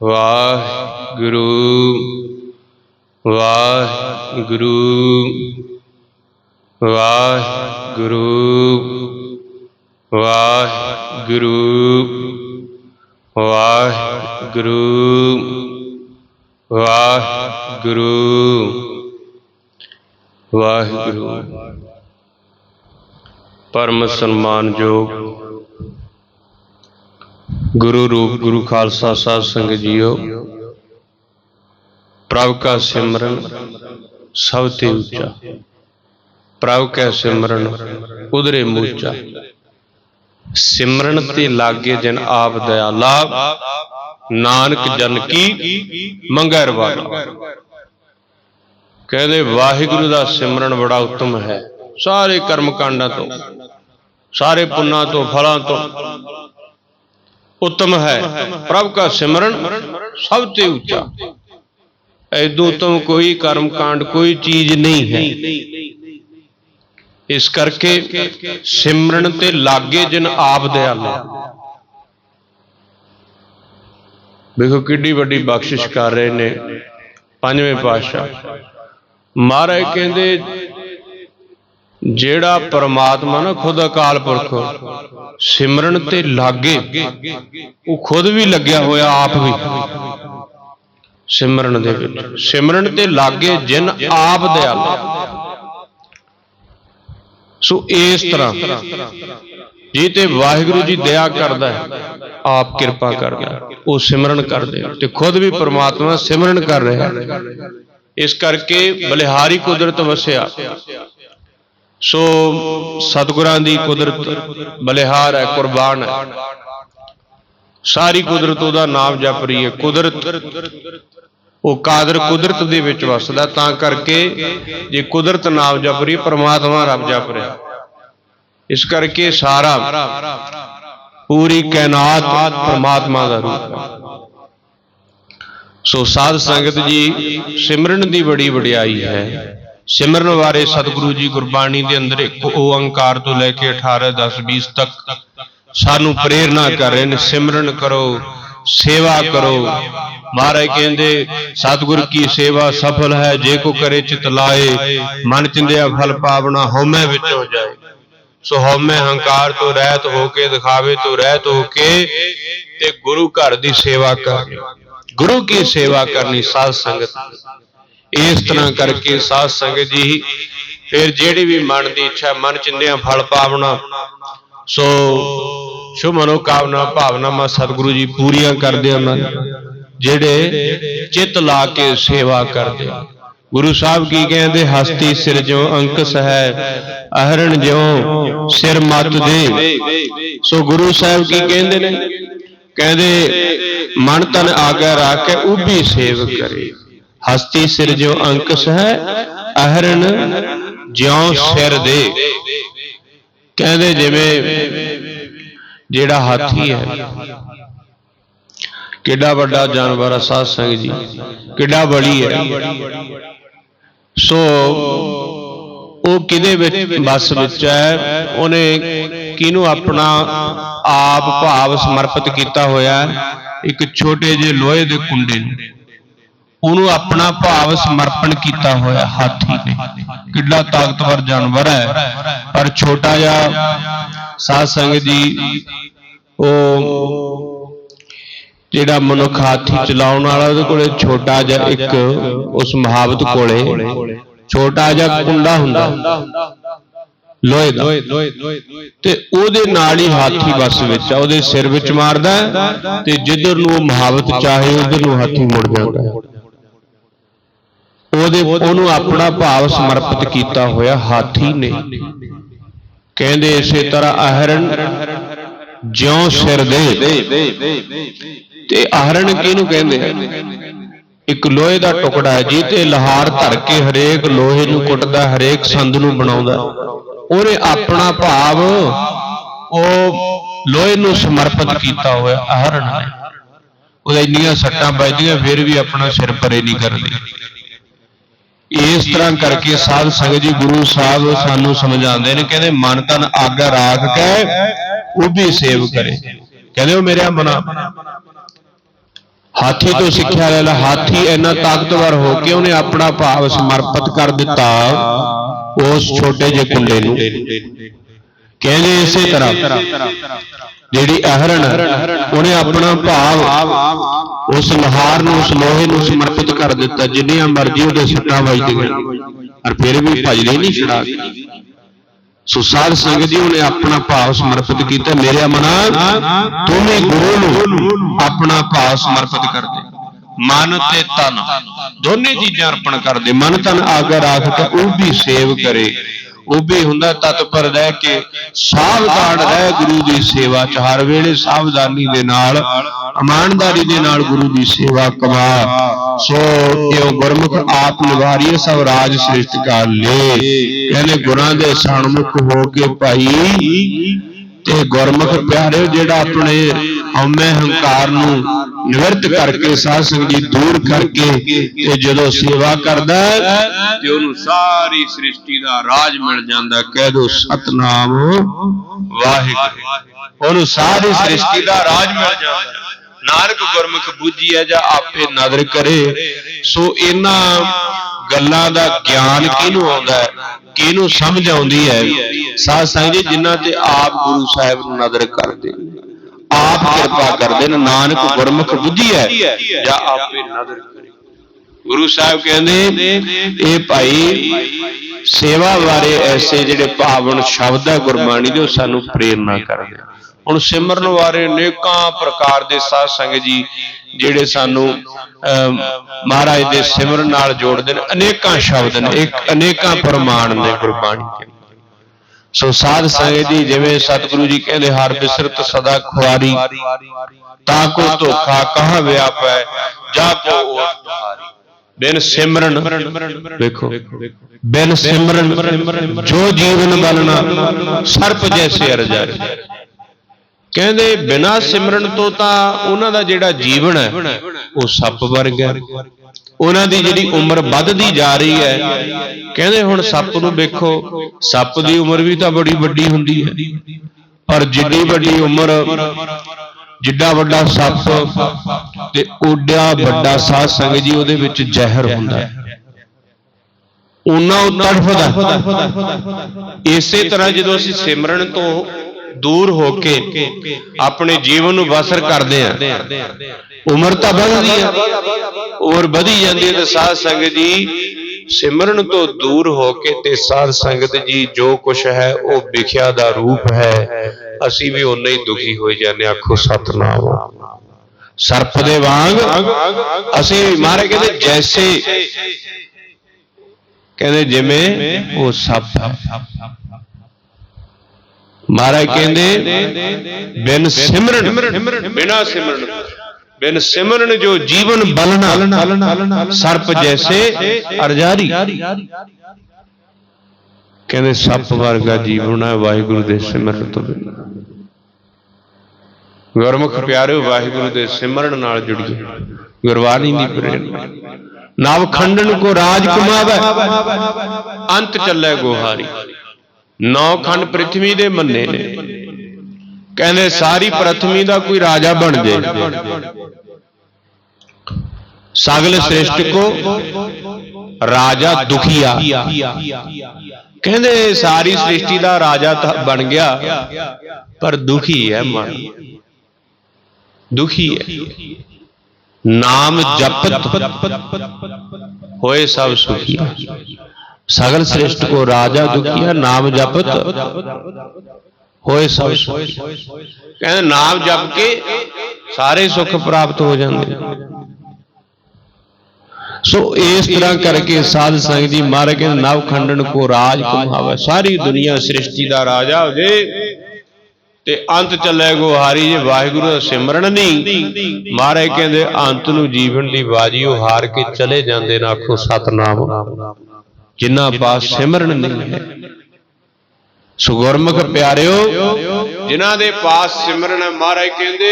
ਵਾਹਿਗੁਰੂ ਵਾਹਿਗੁਰੂ ਵਾਹਿਗੁਰੂ ਵਾਹਿਗੁਰੂ ਵਾਹਿਗੁਰੂ ਵਾਹਿਗੁਰੂ ਵਾਹਿਗੁਰੂ। ਪਰਮ ਸਨਮਾਨਯੋਗ ਗੁਰੂ ਰੂਪ, ਗੁਰੂ ਖਾਲਸਾ ਸਾਹਿਬ ਸੰਗਤ ਜੀਓ। ਪ੍ਰਭ ਕਾ ਸਿਮਰਨ, ਸਭ ਤੇ ਉੱਚਾ। ਪ੍ਰਭ ਕਾ ਸਿਮਰਨ, ਉਧਰੇ ਮੂਚਾ। ਸਿਮਰਨ ਤੇ ਲਾਗੇ ਜਨ ਆਪ ਦਇਆਲਾ। ਨਾਨਕ ਜਨ ਕੀ ਮੰਗੈ ਰਵਾਲਾ ਕਹਿੰਦੇ, ਵਾਹਿਗੁਰੂ ਦਾ ਸਿਮਰਨ ਬੜਾ ਉੱਤਮ ਹੈ। ਸਾਰੇ ਕਰਮ ਕਾਂਡਾਂ ਤੋਂ, ਸਾਰੇ ਪੁੰਨਾਂ ਤੋਂ, ਫਲਾਂ ਤੋਂ। ਉੱਤਮ ਹੈ। ਪ੍ਰਭ ਕਾ ਸਿਮਰਨ ਸਭ ਤੇ ਉੱਚਾ। ਐਦੂ ਉੱਤਮ ਕੋਈ ਕਰਮ ਕਾਂਡ ਕੋਈ ਚੀਜ਼ ਨਹੀਂ ਹੈ। ਇਸ ਕਰਕੇ ਸਿਮਰਨ ਤੇ ਲਾਗੇ ਜਨ ਆਪ ਦਿਆਲਾ। ਵੇਖੋ ਕਿੱਡੀ ਵੱਡੀ ਬਖਸ਼ਿਸ਼ ਕਰ ਰਹੇ ਨੇ। ਪੰਜਵੇਂ ਪਾਤਸ਼ਾਹ। ਮਹਾਰਾਜ ਕਹਿੰਦੇ ਜਿਹੜਾ ਪਰਮਾਤਮਾ ਨਾ ਖੁਦ ਅਕਾਲ ਪੁਰਖ ਸਿਮਰਨ ਤੇ ਲਾਗੇ, ਉਹ ਖੁਦ ਵੀ ਲੱਗਿਆ ਹੋਇਆ ਆਪ ਵੀ। ਸਿਮਰਨ ਦੇ ਵਿੱਚ। ਸਿਮਰਨ ਤੇ ਲਾਗੇ ਜਿਨ ਆਪ ਦਿਆਲਾ। ਸੋ ਇਸ ਤਰ੍ਹਾਂ ਜੇ ਤੇ ਵਾਹਿਗੁਰੂ ਜੀ ਦਇਆ ਕਰਦਾ ਹੈ, ਆਪ ਕਿਰਪਾ ਕਰਦਾ ਉਹ ਸਿਮਰਨ ਕਰਦੇ ਆ ਤੇ ਖੁਦ ਵੀ ਪਰਮਾਤਮਾ ਸਿਮਰਨ ਕਰ ਰਿਹਾ ਇਸ ਕਰਕੇ ਬਲਿਹਾਰੀ ਕੁਦਰਤ ਵਸਿਆ। ਸੋ ਸਤਿਗੁਰਾਂ ਦੀ ਕੁਦਰਤ ਬਲਿਹਾਰ ਹੈ, ਕੁਰਬਾਨ ਹੈ। ਸਾਰੀ ਕੁਦਰਤ ਉਹਦਾ ਨਾਮ ਜਪ ਰਹੀ ਹੈ। ਕੁਦਰਤ, ਉਹ ਕਾਦਰ ਕੁਦਰਤ ਦੇ ਵਿੱਚ ਵਸਦਾ, ਤਾਂ ਕਰਕੇ ਜੇ ਕੁਦਰਤ ਨਾਮ ਜਪ ਰਹੀ ਪਰਮਾਤਮਾ ਰੱਬ ਜਪ ਰਿਹਾ। ਇਸ ਕਰਕੇ ਸਾਰਾ ਪੂਰੀ ਕਾਇਨਾਤ ਪਰਮਾਤਮਾ ਦਾ ਰੂਪ ਹੈ। ਸੋ ਸਾਧ ਸੰਗਤ ਜੀ, ਸਿਮਰਨ ਦੀ ਬੜੀ ਵਡਿਆਈ ਹੈ। ਸਿਮਰਨ ਬਾਰੇ ਸਤਿਗੁਰੂ ਜੀ ਗੁਰਬਾਣੀ ਦੇ ਅੰਦਰ ਇੱਕ ਓੰਕਾਰ ਤੋਂ ਲੈ ਕੇ 18 10 20 ਤੱਕ ਸਾਨੂੰ ਪ੍ਰੇਰਣਾ ਕਰ ਰਹੇ ਨੇ। ਸਿਮਰਨ ਕਰੋ, ਸੇਵਾ ਕਰੋ। ਮਹਾਰਾਜ ਕਹਿੰਦੇ, ਸਤਿਗੁਰ ਕੀ ਸੇਵਾ ਸਫਲ ਹੈ, ਜੇ ਕੋ ਕਰੇ ਚਿਤ ਲਾਏ, ਮਨ ਚਿੰਦਿਆ ਫਲ ਪਾਵਣਾ, ਹਉਮੈ ਵਿੱਚ ਹੋ ਜਾਏ। ਸੋ ਹਉਮੈ ਹੰਕਾਰ ਤੋਂ ਰਹਿਤ ਹੋ ਕੇ, ਦਿਖਾਵੇ ਤੋਂ ਰਹਿਤ ਹੋ ਕੇ ਤੇ ਗੁਰੂ ਘਰ ਦੀ ਸੇਵਾ ਕਰਨੀ। ਗੁਰੂ ਕੀ ਸੇਵਾ ਕਰਨੀ? ਸਾਧ ਸੰਗਤ ਇਸ ਤਰ੍ਹਾਂ ਕਰਕੇ ਸਾਧ ਸੰਗਤ ਜੀ, ਫਿਰ ਜਿਹੜੀ ਵੀ ਮਨ ਦੀ ਇੱਛਾ, ਮਨ ਚਿੰਦਿਆਂ ਫਲ ਪਾਵਣਾ ਸੋ ਸ਼ੁਭ ਮਨੋ ਕਾਮਨਾ ਭਾਵਨਾ ਮਾ ਸਤਿਗੁਰੂ ਜੀ ਪੂਰੀਆਂ ਕਰਦੇ ਹਨ ਜਿਹੜੇ ਚਿੱਤ ਲਾ ਕੇ ਸੇਵਾ ਕਰਦੇ ਗੁਰੂ ਸਾਹਿਬ ਕੀ ਕਹਿੰਦੇ, ਹਸਤੀ ਸਿਰ ਜੋ ਅੰਕਸ ਹੈ ਅਹਰਣ ਜਿਉ ਸਿਰ ਮਤ ਦੇ। ਸੋ ਗੁਰੂ ਸਾਹਿਬ ਕੀ ਕਹਿੰਦੇ ਨੇ? ਕਹਿੰਦੇ, ਮਨ ਤਨ ਆਗਿਆ ਰੱਖ ਕੇ ਉਭੀ ਸੇਵ ਕਰੇ। ਹਸਤੀ ਸਿਰ ਜੋ ਅੰਕਸ ਹੈ, ਅਹਰਣ ਜਿਉ ਸਿਰ ਦੇ। ਕਹਿੰਦੇ ਜਿਵੇਂ ਜਿਹੜਾ ਹਾਥੀ ਹੈ। ਕਿੱਡਾ ਵੱਡਾ ਜਾਨਵਰ ਹੈ ਸਾਧ ਸੰਗ ਜੀ। ਕਿੱਡਾ ਬੜੀ ਹੈ। ਸੋ ਉਹ ਕਿਹਦੇ ਵਿੱਚ, ਬਸ ਵਿੱਚ ਹੈ, ਉਹਨੇ ਕਿਹਨੂੰ ਆਪਣਾ ਆਪ ਭਾਵ ਸਮਰਪਿਤ ਕੀਤਾ ਹੋਇਆ ਇੱਕ ਛੋਟੇ ਜਿਹੇ ਲੋਹੇ ਦੇ ਕੁੰਡੇ ਨੂੰ। ਉਹਨੂੰ ਆਪਣਾ ਭਾਵ ਸਮਰਪਣ ਕੀਤਾ ਹੋਇਆ ਹਾਥੀ ਨੇ। ਕਿੱਡਾ ਤਾਕਤਵਰ ਜਾਨਵਰ ਹੈ। ਪਰ ਛੋਟਾ ਜਿਹਾ ਸਾਧ ਸੰਗਤ ਜੀ, ਉਹ ਜਿਹੜਾ ਮਨੁੱਖ ਹਾਥੀ ਚਲਾਉਣ ਵਾਲਾ ਉਹਦੇ ਕੋਲੇ ਛੋਟਾ ਜਿਹਾ ਇੱਕ ਉਸ ਮਹਾਵਤ ਕੋਲੇ ਛੋਟਾ ਜਿਹਾ ਕੁੰਡਾ ਹੁੰਦਾ। ਲੋਹੇ ਦਾ। ਤੇ ਉਹਦੇ ਨਾਲ ਹੀ ਹਾਥੀ ਵਸ ਵਿੱਚ ਆ। ਉਹਦੇ ਸਿਰ ਵਿੱਚ ਮਾਰਦਾ ਤੇ ਜਿੱਧਰ ਨੂੰ ਉਹ ਮਹਾਵਤ ਚਾਹੇ, ਉਧਰ ਨੂੰ ਹਾਥੀ ਮੁੜ ਜਾਂਦਾ ਉਹਦੇ ਉਹਨੂੰ ਆਪਣਾ ਭਾਵ ਸਮਰਪਿਤ ਕੀਤਾ ਹੋਇਆ ਹਾਥੀ ਨੇ। ਕਹਿੰਦੇ ਇਸੇ ਤਰ੍ਹਾਂ ਅਹਰਣ ਜਿਉ ਸਿਰ ਦੇ। ਤੇ ਅਹਰਣ ਕਿਹਨੂੰ ਕਹਿੰਦੇ ਆ ਇੱਕ ਲੋਹੇ ਦਾ ਟੁਕੜਾ ਹੈ ਜੀ ਤੇ ਲਹਾਰ ਧਰ ਕੇ ਹਰੇਕ ਲੋਹੇ ਨੂੰ ਕੁੱਟਦਾ ਹਰੇਕ ਸੰਦ ਨੂੰ ਬਣਾਉਂਦਾ। ਉਹਨੇ ਆਪਣਾ ਭਾਵ ਉਹ ਲੋਹੇ ਨੂੰ ਸਮਰਪਿਤ ਕੀਤਾ ਹੋਇਆ ਅਹਰਣ ਨੇ। ਉਹਦੇ ਇੰਨੀਆਂ ਸੱਟਾਂ ਵੱਜਦੀਆਂ ਫਿਰ ਵੀ ਆਪਣਾ ਸਿਰ ਪਰੇ ਨਹੀਂ ਕਰਦੀ। ਇਸ ਤਰ੍ਹਾਂ ਕਰਕੇ ਸਾਧ ਸੰਗਤ ਜੀ ਗੁਰੂ ਸਾਹਿਬ ਸਾਨੂੰ ਸਮਝਾਉਂਦੇ ਨੇ, ਕਹਿੰਦੇ ਮਨ ਤਨ ਆਗਾ ਰਾਖ ਕੇ ਉਹ ਵੀ ਸੇਵ ਕਰੇ। ਕਹਿੰਦੇ ਉਹ ਮੇਰਾ ਮਨਾ ਹਾਥੀ ਤੋਂ ਸਿੱਖਿਆ ਲੈ ਲਾ, ਹਾਥੀ ਇੰਨਾ ਤਾਕਤਵਰ ਹੋ ਕੇ ਉਹਨੇ ਆਪਣਾ ਭਾਵ ਸਮਰਪਿਤ ਕਰ ਦਿੱਤਾ, ਉਸ ਛੋਟੇ ਜਿਹੇ ਕੁੰਡੇ ਨੂੰ। ਕਹਿੰਦੇ ਇਸੇ ਤਰ੍ਹਾਂ। ਜਿਹੜੀ ਅਹਰਣ, ਉਹਨੇ ਆਪਣਾ ਭਾਵ ਉਸ ਲਹਾਰ ਨੂੰ, ਉਸ ਲੋਹੇ ਨੂੰ ਸਮਰਪਿਤ ਕਰ ਦਿੱਤਾ, ਜਿੰਨੀਆਂ ਮਰਜ਼ੀ ਉਹਦੇ ਸੱਟਾਂ ਵੱਜਦੀਆਂ ਪਰ ਫਿਰ ਵੀ ਭਜਦੇ ਨਹੀਂ ਛੜਾ ਸੋ ਸਾਧ ਸੰਗਤ ਜੀ, ਉਹਨੇ ਆਪਣਾ ਭਾਵ ਸਮਰਪਿਤ ਕੀਤਾ। ਮੇਰੇ ਮਨਾ ਤੂੰ ਵੀ ਗੁਰੂ ਨੂੰ ਆਪਣਾ ਭਾਵ ਸਮਰਪਿਤ ਕਰ ਦੇ ਮਨ ਤੇ ਤਨ, ਦੋਨੇ ਚੀਜ਼ਾਂ ਅਰਪਣ ਕਰ ਦੇ ਮਨ ਤਨ ਆਗਰ ਰੱਖ ਕੇ ਉਹ ਵੀ ਸੇਵ ਕਰੇ। ਉਹ ਵੀ ਹੁੰਦਾ ਤਤਪਰ ਰਹਿ ਕੇ ਸਾਵਧਾਨ ਰਹਿ ਗੁਰੂ ਦੀ ਸੇਵਾ ਚ, ਹਰ ਵੇਲੇ ਸਾਵਧਾਨੀ ਦੇ ਨਾਲ, ਇਮਾਨਦਾਰੀ ਦੇ ਨਾਲ ਗੁਰੂ ਦੀ ਸੇਵਾ ਕਮਾ। ਸੋ ਕਿਉ ਗੁਰਮੁਖ ਆਪ ਨਿਵਾਰੀਏ ਸਭ ਰਾਜ ਸ੍ਰਿਸ਼ਟ ਕਰ ਲੇ। ਕਹਿੰਦੇ ਗੁਰਾਂ ਦੇ ਸਨਮੁਖ ਹੋ ਕੇ ਭਾਈ ਤੇ ਗੁਰਮੁਖ ਪਿਆਰਿਓ ਜਿਹੜਾ ਆਪਣੇ ਹਉਮੈ ਹੰਕਾਰ ਨੂੰ ਨਿਵਰਤ ਕਰਕੇ ਸਾਧ ਸੰਗਤ ਜੀ ਦੂਰ ਕਰਕੇ ਤੇ ਜਦੋਂ ਸੇਵਾ ਕਰਦਾ ਤੇ ਉਹਨੂੰ ਸਾਰੀ ਸ੍ਰਿਸ਼ਟੀ ਦਾ ਰਾਜ ਮਿਲ ਜਾਂਦਾ ਕਹਿ ਦੋ, ਸਤਨਾਮ ਵਾਹਿਗੁਰੂ। ਉਹਨੂੰ ਸਾਰੀ ਸ੍ਰਿਸ਼ਟੀ ਦਾ ਰਾਜ ਮਿਲ ਜਾਂਦਾ ਨਾਨਕ ਗੁਰਮੁਖ ਬੁੱਝੀਐ ਜਾਂ ਆਪੇ ਨਦਰ ਕਰੇ, ਸੋ ਇਹਨਾਂ ਗੱਲਾਂ ਦਾ ਗਿਆਨ ਕਿਹਨੂੰ ਆਉਂਦਾ ਹੈ? ਕਿਹਨੂੰ ਸਮਝ ਆਉਂਦੀ ਹੈ? ਸਾਧ ਸੰਗਤ ਜੀ, ਜਿਨ੍ਹਾਂ ਤੇ ਆਪ ਗੁਰੂ ਸਾਹਿਬ ਨੂੰ ਨਦਰ ਕਰਦੇ ਆਪ ਕਿਰਪਾ ਕਰਦੇ ਨੇ, ਨਾਨਕ ਗੁਰਮੁਖ ਬੁੱਧੀ ਹੈ, ਜਾਂ ਆਪੇ ਨਜ਼ਰ ਕਰੇ। ਗੁਰੂ ਸਾਹਿਬ ਕਹਿੰਦੇ, ਇਹ ਭਾਈ, ਸੇਵਾ ਬਾਰੇ ਐਸੇ ਜਿਹੜੇ ਭਾਵਨ ਸ਼ਬਦ ਹੈ ਗੁਰਬਾਣੀ ਦੇ, ਉਹ ਸਾਨੂੰ ਪ੍ਰੇਰਨਾ ਕਰਦੇ ਹੁਣ ਸਿਮਰਨ ਬਾਰੇ ਅਨੇਕਾਂ ਪ੍ਰਕਾਰ ਦੇ ਸਾਧ ਸੰਗਤ ਜੀ ਜਿਹੜੇ ਸਾਨੂੰ ਅਮ, ਮਹਾਰਾਜ ਦੇ ਸਿਮਰਨ ਨਾਲ ਜੋੜਦੇ ਨੇ ਅਨੇਕਾਂ ਸ਼ਬਦ ਨੇ ਇੱਕ ਅਨੇਕਾਂ ਪ੍ਰਮਾਣ ਨੇ ਗੁਰਬਾਣੀ ਦੇ। ਸੋ ਸਾਧ ਸੰਗਤ ਜੀ ਜਿਵੇਂ ਸਤਿਗੁਰੂ ਜੀ ਕਹਿੰਦੇ ਹਰ ਬਿਸਰਤ ਸਦਾ ਖੁਆਰੀ ਤਾਂ ਕੋ ਧੋਖਾ ਕਹਾ ਵਿਆਪੈ ਜਾ ਕੋ ਓਟ ਤੁਹਾਰੀ। ਬਿਨ ਸਿਮਰਨ ਵੇਖੋ ਬਿਨ ਸਿਮਰਨ ਜੋ ਜੀਵਨ ਬਲਣਾ ਸਰਪ ਜੈਸੇ ਅਰਜਾਰੇ ਕਹਿੰਦੇ ਬਿਨਾ ਸਿਮਰਨ ਤੋਂ ਤਾਂ ਉਹਨਾਂ ਦਾ ਜਿਹੜਾ ਜੀਵਨ ਹੈ, ਉਹ ਸੱਪ ਵਰਗਾ ਹੈ। ਉਹਨਾਂ ਦੀ ਜਿਹੜੀ ਉਮਰ ਵੱਧਦੀ ਜਾ ਰਹੀ ਹੈ, ਕਹਿੰਦੇ ਹੁਣ ਸੱਪ ਨੂੰ ਵੇਖੋ, ਸੱਪ ਦੀ ਉਮਰ ਵੀ ਤਾਂ ਬੜੀ ਵੱਡੀ ਹੁੰਦੀ ਹੈ। ਪਰ ਜਿੱਡੀ ਵੱਡੀ ਉਮਰ, ਜਿੱਡਾ ਵੱਡਾ ਸੱਪ ਤੇ ਓਡਾ ਵੱਡਾ ਸਾਧ ਸੰਗ ਜੀ, ਉਹਦੇ ਵਿੱਚ ਜ਼ਹਿਰ ਹੁੰਦਾ ਹੈ। ਉਹਨਾਂ ਉਹ ਤੜਫਦਾ ਇਸੇ ਤਰ੍ਹਾਂ ਜਦੋਂ ਅਸੀਂ ਸਿਮਰਨ ਤੋਂ ਦੂਰ ਹੋ ਕੇ ਆਪਣੇ ਜੀਵਨ ਨੂੰ ਬਸਰ ਕਰਦੇ ਆ। ਉਮਰ ਤਾਂ ਵਧਦੀ ਹੈ ਉਮਰ ਵਧੀ ਜਾਂਦੀ ਹੈ ਤੇ ਸਾਧ ਸੰਗਤ ਜੀ, ਸਿਮਰਨ ਤੋਂ ਦੂਰ ਹੋ ਕੇ ਤੇ ਸਾਧ ਸੰਗਤ ਜੀ ਜੋ ਕੁਛ ਹੈ, ਉਹ ਵਿਖਿਆ ਦਾ ਰੂਪ ਹੈ। ਅਸੀਂ ਵੀ ਉਨੇ ਹੀ ਦੁਖੀ ਹੋਈ ਜਾਂਦੇ ਹਾਂ। ਆਖੋ ਸਤਨਾਮ। ਸਰਪ ਦੇ ਵਾਂਗ ਅਸੀਂ ਮਾਰੇ ਕਹਿੰਦੇ ਜੈਸੇ। ਕਹਿੰਦੇ ਜਿਵੇਂ ਉਹ ਸੱਪ। ਮਹਾਰਾਜ ਕਹਿੰਦੇ ਬਿਨ ਸਿਮਰਨ ਬਿਨਾ ਸਿਮਰਨ ਬਿਨ ਸਿਮਰਨ ਜੋ ਜੀਵਨ ਬਲਣਾ ਸਰਪ ਜੈਸੇ ਅਰਜਾਰੀ ਕਹਿੰਦੇ ਸੱਪ ਵਰਗਾ ਜੀਵਨ ਹੈ ਵਾਹਿਗੁਰੂ ਦੇ ਸਿਮਰਨ ਤੋਂ ਬਿਨਾਂ ਗੁਰਮੁਖ ਪਿਆਰਿਓ ਵਾਹਿਗੁਰੂ ਦੇ ਸਿਮਰਨ ਨਾਲ ਜੁੜੀਏ ਗੁਰਬਾਣੀ ਦੀ ਪ੍ਰੇਰਣਾ ਨਵ ਖੰਡਨ ਕੋ ਰਾਜ ਕਮਾਵੇ ਅੰਤ ਚੱਲੇ ਗੋਹਾਰੀ ਨੌ ਖੰਡ ਪ੍ਰithvi ਦੇ ਮੰਨੇ ਨੇ। ਕਹਿੰਦੇ ਸਾਰੀ ਪ੍ਰithvi ਦਾ ਕੋਈ ਰਾਜਾ ਬਣ ਜੇ। ਸਗਲ ਸ੍ਰਿਸ਼ਟ ਕੋ ਰਾਜਾ ਦੁਖੀਆ। ਕਹਿੰਦੇ ਸਾਰੀ ਸ੍ਰਿਸ਼ਟੀ ਦਾ ਰਾਜਾ ਤਾਂ ਬਣ ਗਿਆ, ਪਰ ਦੁਖੀ ਹੈ ਮਨ। ਦੁਖੀ ਹੈ। ਨਾਮ ਜਪਤ ਹੋਏ ਸਭ ਸੁਖੀ। ਸਗਲ ਸ੍ਰਿਸ਼ਟ ਕੋ ਰਾਜਾ ਦੁਖੀਆ, ਨਾਮ ਜਪਤ ਹੋਏ ਸਭ ਕਹਿੰਦੇ ਨਾਮ ਜਪ ਕੇ ਸਾਰੇ ਸੁੱਖ ਪ੍ਰਾਪਤ ਹੋ ਜਾਂਦੇ ਸੋ ਇਸ ਤਰ੍ਹਾਂ ਕਰਕੇ ਸਾਧ ਸੰਗ ਜੀ ਮਹਾਰਾਜ ਕਹਿੰਦੇ ਨਵ ਖੰਡਨ ਕੋ ਰਾਜ ਕੁਮਾਵੇ। ਸਾਰੀ ਦੁਨੀਆ ਸ੍ਰਿਸ਼ਟੀ ਦਾ ਰਾਜਾ ਹੋ ਜੇ ਤੇ ਅੰਤ ਚੱਲੇ ਗੁਹਾਰੀ ਜੇ, ਵਾਹਿਗੁਰੂ ਦਾ ਸਿਮਰਨ ਨਹੀਂ। ਮਹਾਰਾਜ ਕਹਿੰਦੇ ਅੰਤ ਨੂੰ ਜੀਵਨ ਦੀ ਬਾਜੀ ਉਹ ਹਾਰ ਕੇ ਚਲੇ ਜਾਂਦੇ ਨਾ, ਆਖੋ ਸਤਨਾਮ। ਜਿਨ੍ਹਾਂ ਪਾਸ ਸਿਮਰਨ ਨਹੀਂ ਹੈ। ਸੋ ਗੁਰਮੁਖ ਪਿਆਰਿਓ ਜਿਨ੍ਹਾਂ ਦੇ ਪਾਸ ਸਿਮਰਨ ਹੈ ਮਹਾਰਾਜ ਕਹਿੰਦੇ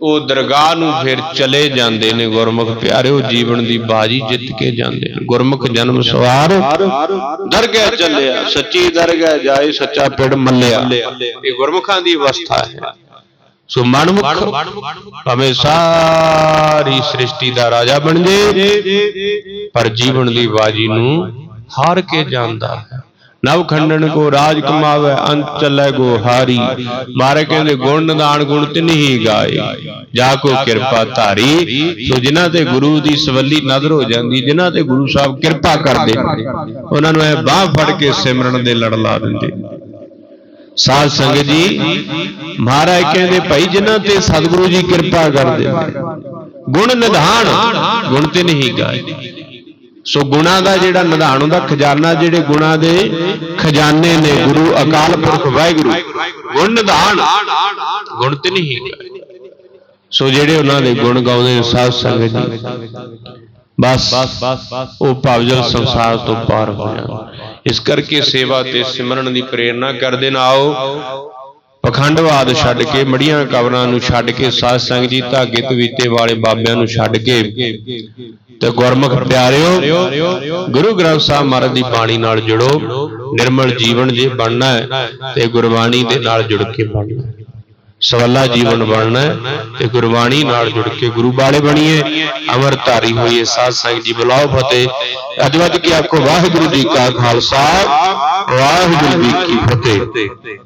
ਉਹ ਦਰਗਾਹ ਨੂੰ ਫਿਰ ਚਲੇ ਜਾਂਦੇ ਨੇ ਗੁਰਮੁਖ ਪਿਆਰਿਓ ਜੀਵਨ ਦੀ ਬਾਜੀ ਜਿੱਤ ਕੇ ਜਾਂਦੇ ਨੇ। ਗੁਰਮੁਖ ਜਨਮ ਸਵਾਰ ਦਰਗਾਹ ਚੱਲਿਆ ਸੱਚੀ ਦਰਗਾਹ ਜਾਏ ਸੱਚਾ ਪਿੜ ਮੱਲਿਆ ਇਹ ਗੁਰਮੁਖਾਂ ਦੀ ਅਵਸਥਾ ਹੈ। ਸੋ ਮਨਮੁਖ ਭਾਵੇਂ ਸਾਰੀ ਸ੍ਰਿਸ਼ਟੀ ਦਾ ਰਾਜਾ ਬਣ ਜੇ ਪਰ ਜੀਵਨ ਦੀ ਬਾਜੀ ਨੂੰ ਹਾਰ ਕੇ ਜਾਂਦਾ ਹੈ। ਨਵ ਖੰਡਨ ਕੋ ਰਾਜ ਕਮਾਵੇ, ਅੰਤ ਚੱਲੇ ਗੋ ਹਾਰੀ। ਮਾਰੇ ਕਹਿੰਦੇ, ਗੁਣ ਨਿਦਾਨ ਗੁਣ ਤਿਨਹੀ ਗਾਏ। ਜਾ ਕੋ ਕਿਰਪਾ ਧਾਰੀ। ਸੋ ਜਿਨ੍ਹਾਂ ਤੇ ਗੁਰੂ ਦੀ ਸਵੱਲੀ ਨਜ਼ਰ ਹੋ ਜਾਂਦੀ, ਜਿਨ੍ਹਾਂ ਤੇ ਗੁਰੂ ਸਾਹਿਬ ਕਿਰਪਾ ਕਰਦੇ ਉਹਨਾਂ ਨੂੰ ਇਹ ਬਾਹ ਫੜ ਕੇ ਸਿਮਰਨ ਦੇ ਲੜ ਲਾ ਦਿੰਦੇ। ਸਾਧ ਸੰਗਤ ਜੀ, ਮਹਾਰਾਜ ਕਹਿੰਦੇ, ਭਾਈ, ਜਿਨ੍ਹਾਂ ਤੇ ਸਤਿਗੁਰੂ ਜੀ ਕਿਰਪਾ ਕਰਦੇ ਗੁਣ ਨਿਧਾਨ ਗੁਣ ਤੇ ਨਹੀਂ ਗਾਏ। ਸੋ ਗੁਣਾ ਦਾ ਜਿਹੜਾ ਨਿਧਾਨ ਹੁੰਦਾ, ਖਜ਼ਾਨਾ ਜਿਹੜੇ ਗੁਣਾ ਦੇ ਖਜ਼ਾਨੇ ਨੇ, ਗੁਰੂ ਅਕਾਲ ਪੁਰਖ ਵਾਹਿਗੁਰੂ, ਗੁਣ ਨਿਧਾਨ, ਗੁਣ ਤੇ ਨਹੀਂ ਸੋ ਜਿਹੜੇ ਉਹਨਾਂ ਦੇ ਗੁਣ ਗਾਉਂਦੇ ਨੇ, ਸਾਧ ਸੰਗਤ ਜੀ, ਬਸ ਉਹ ਭਵਜਲ ਸੰਸਾਰ ਤੋਂ ਪਾਰ ਹੋ ਜਾਣ। ਇਸ ਕਰਕੇ ਸੇਵਾ ਤੇ ਸਿਮਰਨ ਦੀ ਪ੍ਰੇਰਣਾ ਕਰਦੇ ਨਾ ਆਓ। ਪਖੰਡਵਾਦ ਛੱਡ ਕੇ ਮੜੀਆਂ ਕਬਰਾਂ ਨੂੰ ਛੱਡ ਕੇ ਸਾਧ ਸੰਗਤ ਜੀ ਧਾਗੇ ਤਵੀਤੇ ਵਾਲੇ ਬਾਬਿਆਂ ਨੂੰ ਛੱਡ ਕੇ ਤੇ ਗੁਰਮੁਖ ਪਿਆਰਿਓ, ਗੁਰੂ ਗ੍ਰੰਥ ਸਾਹਿਬ ਮਹਾਰਾਜ ਦੀ ਬਾਣੀ ਨਾਲ ਜੁੜੋ। ਨਿਰਮਲ ਜੀਵਨ ਜੇ ਬਣਨਾ ਹੈ ਤੇ ਗੁਰਬਾਣੀ ਦੇ ਨਾਲ ਜੁੜ ਕੇ ਬਣਨਾ ਹੈ। ਸਵੱਲਾ ਜੀਵਨ ਬਣਨਾ ਤੇ ਗੁਰਬਾਣੀ ਨਾਲ ਜੁੜ ਕੇ ਗੁਰੂ ਵਾਲੇ ਬਣੀਏ। ਅਮਰ ਧਾਰੀ ਹੋਈਏ ਸਾਧ ਸੰਗਤ ਜੀ, ਬੁਲਾਓ ਫਤਿਹ। ਅੱਜ ਵੱਜ ਕੇ ਆਖੋ ਵਾਹਿਗੁਰੂ ਜੀ ਕਾ ਖਾਲਸਾ, ਵਾਹਿਗੁਰੂ ਜੀ ਕੀ ਫਤਿਹ।